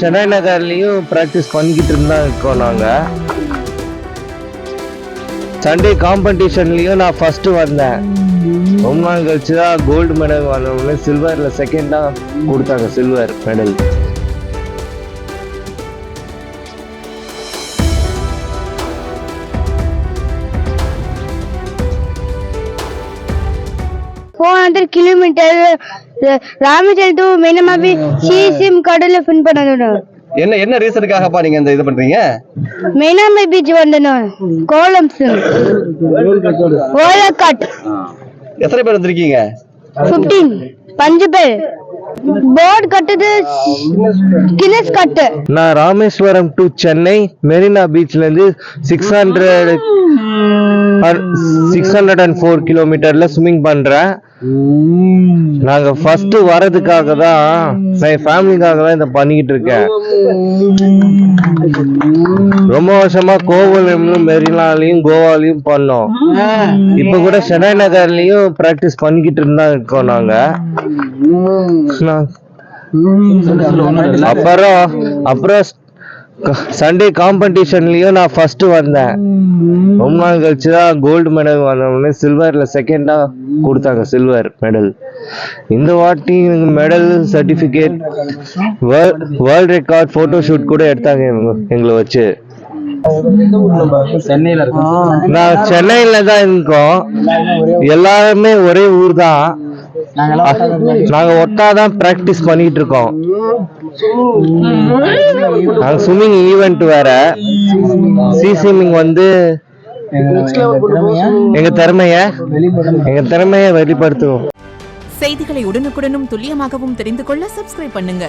Chennai நகர்லேயும் practice பண்ணிக்கிட்டு இருந்தா இருக்கோம் நாங்கள் சண்டே காம்படிஷன்லேயும் நான் ஃபஸ்ட்டு வந்தேன். ரொம்ப நாள் கழிச்சு தான் கோல்டு மெடல் வந்தவங்க செகண்ட் தான் கொடுத்தாங்க silver medal four hundred kilometre Rameswaram to மெயினமாபி சிசிஎம் கடல்ல ஃபின் பண்ணணும். என்ன என்ன ரீசனுக்காகப்பா நீங்க இந்த இது பண்றீங்க? மெயினாமை பீச் வந்தனும் கோலம்ஸ் ஓலக்காட் எத்தனை பேர் வந்திருக்கீங்க? ஃபிஃப்டீன் பஞ்சு பேர். போர்டு கட்டுது. கினஸ் கட்டு. நான் ராமேஸ்வரம் டு சென்னை மெரினா பீச்ல இருந்து six hundred six hundred and four கிலோமீட்டர்ல ஸ்விம்மிங் பண்றேன். நாங்க ஃபர்ஸ்ட் வரதுக்காக தான் என் ஃபேமிலிக்காக தான் இதை பண்ணிக்கிட்டு இருக்கேன் ரொம்ப வருஷமா கோவலம்லயும் மெரினாலையும் கோவாலையும் பண்ணோம். இப்ப கூட சென்னை நகர்லயும் பிராக்டிஸ் பண்ணிக்கிட்டு இருந்தா இருக்கோம் நாங்க. அப்புறம் அப்புறம் சண்டே காம்படிஷன்லயும் நான் ஃபர்ஸ்ட் வந்தேன். ரொம்ப நாள் கழிச்சு தான் கோல்டு மெடல் வந்தவங்க சில்வர்ல செகண்டா கொடுத்தாங்க சில்வர் மெடல் இந்த வாட்டி எனக்கு medal certificate world record photo shoot கூட எடுத்தாங்க எங்க- எங்களை வச்சு. நான் சென்னையில தான் இருக்கோம். எல்லாருமே ஒரே ஊர் தான் நாங்க ஒட்டா தான் பிராக்டிஸ் பண்ணிட்டு இருக்கோம் நாங்க ஸ்விம்மிங் ஈவெண்ட் வேற. சி ஸ்விம்மிங் வந்து எங்க திறமைய எங்க திறமைய வெளிப்படுத்துவோம். செய்திகளை உடனுக்குடனும் துல்லியமாகவும் தெரிந்து கொள்ள சப்ஸ்கிரைப் பண்ணுங்க.